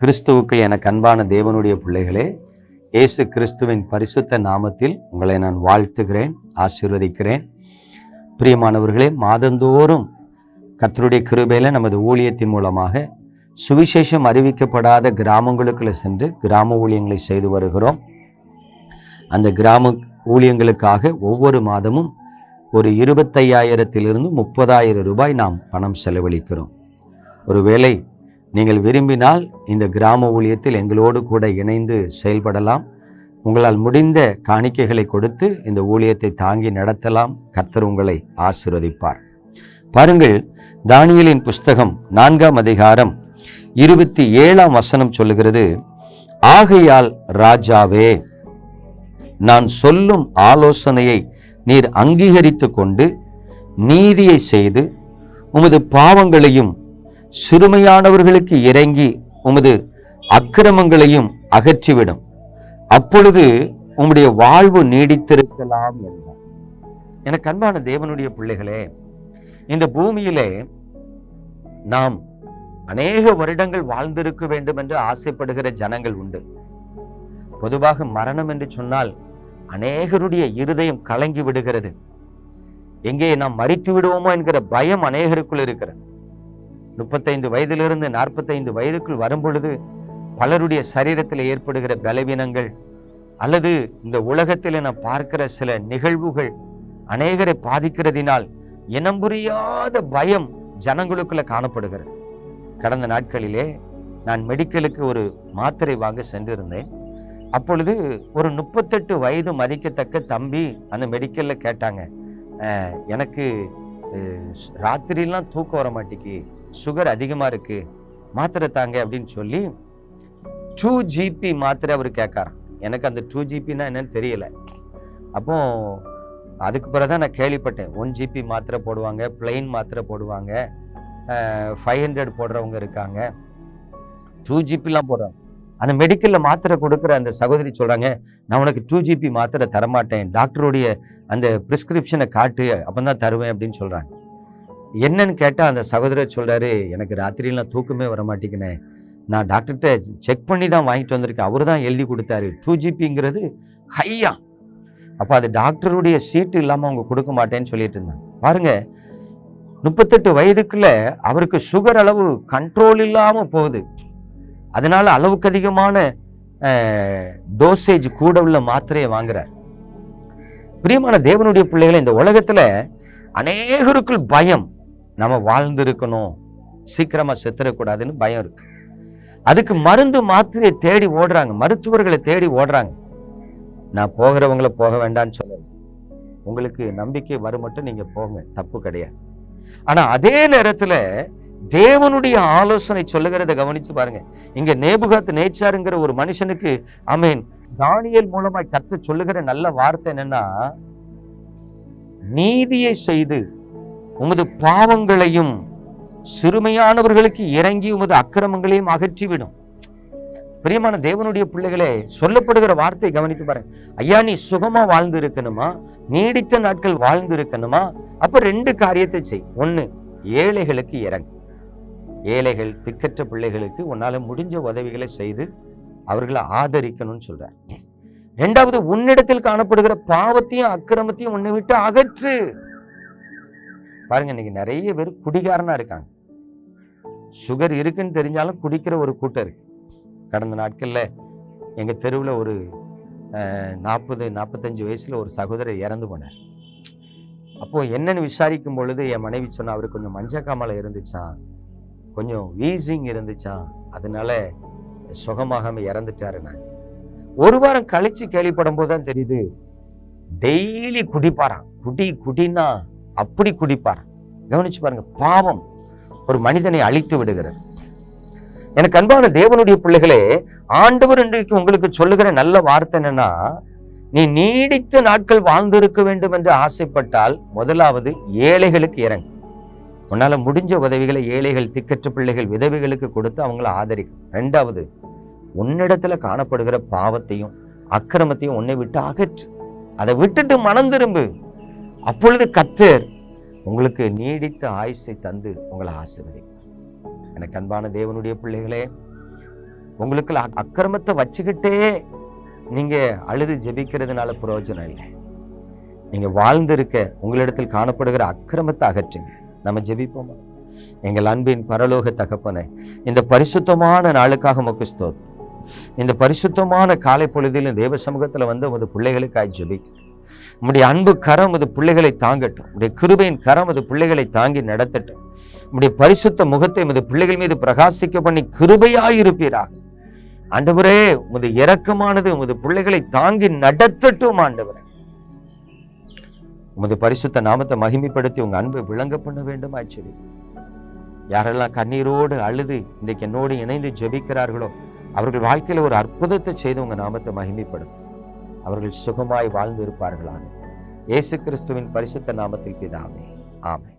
கிறிஸ்துவுக்கு எனக்கு அன்பான தேவனுடைய பிள்ளைகளே இயேசு கிறிஸ்துவின் பரிசுத்த நாமத்தில் உங்களை நான் வாழ்த்துகிறேன் ஆசீர்வதிக்கிறேன். பிரியமானவர்களே மாதந்தோறும் கர்த்தருடைய கிருபையில் நமது ஊழியத்தின் மூலமாக சுவிசேஷம் அறிவிக்கப்படாத கிராமங்களுக்குள்ள சென்று கிராம ஊழியங்களை செய்து வருகிறோம். அந்த கிராம ஊழியங்களுக்காக ஒவ்வொரு மாதமும் ஒரு இருபத்தையாயிரத்திலிருந்து முப்பதாயிரம் ரூபாய் நாம் பணம் செலவழிக்கிறோம். ஒருவேளை நீங்கள் விரும்பினால் இந்த கிராம ஊழியத்தில் எங்களோடு கூட இணைந்து செயல்படலாம். உங்களால் முடிந்த காணிக்கைகளை கொடுத்து இந்த ஊழியத்தை தாங்கி நடத்தலாம். கர்த்தர் உங்களை ஆசிர்வதிப்பார். பாருங்கள் தானியலின் புஸ்தகம் நான்காம் அதிகாரம் இருபத்தி ஏழாம் வசனம் சொல்லுகிறது ஆகையால் ராஜாவே நான் சொல்லும் ஆலோசனையை நீர் அங்கீகரித்து கொண்டு நீதியை செய்து உமது பாவங்களையும் சிறுமையானவர்களுக்கு இறங்கி உமது அக்கிரமங்களையும் அகற்றிவிடும். அப்பொழுது உம்முடைய வாழ்வு நீடித்திருக்கலாம் என்றார். எனக்கு அன்பான தேவனுடைய பிள்ளைகளே இந்த பூமியிலே நாம் அநேக வருடங்கள் வாழ்ந்திருக்க வேண்டும் என்று ஆசைப்படுகிற ஜனங்கள் உண்டு. பொதுவாக மரணம் என்று சொன்னால் அநேகருடைய இருதயம் கலங்கி விடுகிறது. எங்கே நாம் மறித்து விடுவோமோ என்கிற பயம் அநேகருக்குள் இருக்கிறது. முப்பத்தைந்து வயதிலிருந்து நாற்பத்தைந்து வயதுக்குள் வரும்பொழுது பலருடைய சரீரத்தில் ஏற்படுகிற பலவீனங்கள் அல்லது இந்த உலகத்தில் நாம் பார்க்கிற சில நிகழ்வுகள் அநேகரை பாதிக்கிறதினால் இனம் புரியாத பயம் ஜனங்களுக்குள்ள காணப்படுகிறது. கடந்த நாட்களிலே நான் மெடிக்கலுக்கு ஒரு மாத்திரை வாங்க சென்றிருந்தேன். அப்பொழுது ஒரு முப்பத்தெட்டு வயது மதிக்கத்தக்க தம்பி அந்த மெடிக்கலில் கேட்டாங்க எனக்கு ராத்திரிலாம் தூக்கம் வர மாட்டேங்கி சுகர் அதிகமாக இருக்கு மாத்திரை தாங்க அப்படின்னு சொல்லி டூ ஜிபி மாத்திரை அவர் கேட்காராம். எனக்கு அந்த டூ ஜிபின்னா என்னன்னு தெரியல. அப்போ அதுக்கு பிறகு தான் நான் கேள்விப்பட்டேன். ஒன் ஜிபி மாத்திரை போடுவாங்க பிளெயின் மாத்திரை போடுவாங்க ஃபைவ் ஹண்ட்ரட் போடுறவங்க இருக்காங்க. டூ ஜிபிலாம் போடுறாங்க. அந்த மெடிக்கலில் மாத்திரை கொடுக்குற அந்த சகோதரி சொல்கிறாங்க நான் உனக்கு டூ ஜிபி மாத்திரை தரமாட்டேன். டாக்டருடைய அந்த ப்ரிஸ்கிரிப்ஷனை காட்டு அப்போ தான் தருவேன் அப்படின்னு சொல்கிறாங்க என்னன்னு கேட்டால் அந்த சகோதரர் சொல்கிறாரு எனக்கு ராத்திரியெல்லாம் தூக்கமே வர மாட்டேங்கினேன் நான் டாக்டர்கிட்ட செக் பண்ணி தான் வாங்கிட்டு வந்திருக்கேன். அவரு தான் எழுதி கொடுத்தாரு. டூ ஜிபிங்கிறது ஹையா. அப்போ அது டாக்டருடைய சீட்டு இல்லாமல் அவங்க கொடுக்க மாட்டேன்னு சொல்லிட்டு இருந்தாங்க. பாருங்க முப்பத்தெட்டு வயதுக்குள்ள அவருக்கு சுகர் அளவு கண்ட்ரோல் இல்லாமல் போகுது. அதனால அளவுக்கு அதிகமான டோசேஜ் கூட உள்ள மாத்திரையை வாங்குறார். பிரியமான தேவனுடைய பிள்ளைகளை இந்த உலகத்தில் அநேகருக்குள் பயம். நம்ம வாழ்ந்திருக்கணும். சீக்கிரமாக செத்துறக்கூடாதுன்னு பயம் இருக்கு. அதுக்கு மருந்து மாத்திரையை தேடி ஓடுறாங்க. மருத்துவர்களை தேடி ஓடுறாங்க. நான் போகிறவங்கள போக வேண்டாம்னு சொல்ல உங்களுக்கு நம்பிக்கை வரும் மட்டும் நீங்கள் போங்க. தப்பு கிடையாது. ஆனால் அதே நேரத்தில் தேவனுடைய ஆலோசனை சொல்லுகிறத கவனிச்சு பாருங்க. இங்க நேபுகாத் நேச்சாருங்கிற ஒரு மனுஷனுக்கு அமீன் தானியல் மூலமா கற்று சொல்லுகிற நல்ல வார்த்தை என்னன்னா நீதியை செய்து உமது பாவங்களையும் சிறுமையானவர்களுக்கு இறங்கி உமது அக்கிரமங்களையும் அகற்றிவிடும். பிரியமான தேவனுடைய பிள்ளைகளே சொல்லப்படுகிற வார்த்தை கவனித்து பாருங்க. ஐயா நீ சுகமா வாழ்ந்து இருக்கணுமா நீடித்த நாட்கள் வாழ்ந்து இருக்கணுமா அப்ப ரெண்டு காரியத்தை செய். ஒண்ணு ஏழைகளுக்கு இறங்கு. ஏழைகள் திக்கற்ற பிள்ளைகளுக்கு உன்னால முடிஞ்ச உதவிகளை செய்து அவர்களை ஆதரிக்கணும்னு சொல்றார். ரெண்டாவது உன்னிடத்தில் காணப்படுகிற பாவத்தையும் அக்கிரமத்தையும் உன்னை விட்டு அகற்று. பாருங்க இன்னைக்கு நிறைய பேர் குடிகாரனா இருக்காங்க. சுகர் இருக்குன்னு தெரிஞ்சாலும் குடிக்கிற ஒரு கூட்டம் இருக்கு. கடந்த நாட்கள்ல எங்க தெருவில் ஒரு நாற்பது நாற்பத்தஞ்சு வயசுல ஒரு சகோதரர் இறந்து போனார். அப்போ என்னன்னு விசாரிக்கும் பொழுது என் மனைவி சொன்னால் அவருக்கு கொஞ்சம் மஞ்சக்காமலை இருந்துச்சான் கொஞ்சம் வீசிங் இருந்துச்சான் அதனால சுகமாகாம இறந்துட்டாரு நான். ஒரு வாரம் கழிச்சு கேள்விப்படும் போது தான் தெரியுது டெய்லி குடிப்பாராம். குடி குடின்னா அப்படி குடிப்பார். கவனிச்சு பாருங்க பாவம் ஒரு மனிதனை அழித்து விடுகிறது. எனக்கு அன்பான தேவனுடைய பிள்ளைகளே ஆண்டவர் இன்றைக்கு உங்களுக்கு சொல்லுகிற நல்ல வார்த்தை என்னன்னா நீ நீடித்த நாட்கள் வாழ்ந்திருக்க வேண்டும் என்று ஆசைப்பட்டால் முதலாவது ஏழைகளுக்கு இறங்கு. உன்னால முடிஞ்ச உதவிகளை ஏழைகள் திக்கற்ற பிள்ளைகள் விதவிகளுக்கு கொடுத்து அவங்கள ஆதரிக்கும். ரெண்டாவது உன்னிடத்துல காணப்படுகிற பாவத்தையும் அக்கிரமத்தையும் உன்னை விட்டு அகற்று. அதை விட்டுட்டு மனம் திரும்பு. அப்பொழுது கத்தர் உங்களுக்கு நீடித்த ஆயுசை தந்து உங்களை ஆசீர்வதிப்பார். எனக்கு அன்பான தேவனுடைய பிள்ளைகளே உங்களுக்கு அக்கிரமத்தை வச்சுக்கிட்டே நீங்க அழுது ஜெபிக்கிறதுனால பிரயோஜனம் இல்லை. நீங்க வாழ்ந்திருக்க உங்களிடத்தில் காணப்படுகிற அக்கிரமத்தை அகற்றுங்க. நம்ம ஜெபிப்போமா? எங்கள் அன்பின் பரலோக தகப்பனை இந்த பரிசுத்தமான நாளுக்காக உமக்கு ஸ்தோத்திரம். இந்த பரிசுத்தமான காலை பொழுதிலும் தேவ சமூகத்துல வந்து உமது பிள்ளைகளுக்காக ஜெபிக்க உம்முடைய அன்பு கரம் அது பிள்ளைகளை தாங்கட்டும். உடைய கிருபையின் கரம் அது பிள்ளைகளை தாங்கி நடத்தட்டும். உம்முடைய பரிசுத்த முகத்தை உமது பிள்ளைகள் மீது பிரகாசிக்க பண்ணி கிருபையாயிருப்பீராக. ஆண்டவரே உமது இறக்கமானது உமது பிள்ளைகளை தாங்கி நடத்தட்டும் ஆண்டவரே. உமது பரிசுத்த நாமத்தை மகிமைப்படுத்தி உங்க அன்பை விளங்க பண்ண வேண்டும் ஆச்சரி யாரெல்லாம் கண்ணீரோடு அழுது இன்றைக்கு என்னோடு இணைந்து ஜெபிக்கிறார்களோ அவர்கள் வாழ்க்கையில ஒரு அற்புதத்தை செய்து உங்க நாமத்தை மகிமைப்படுத்தும். அவர்கள் சுகமாய் வாழ்ந்திருப்பார்களாக. இயேசு கிறிஸ்துவின் பரிசுத்த நாமத்தில் பிதாவே ஆமென்.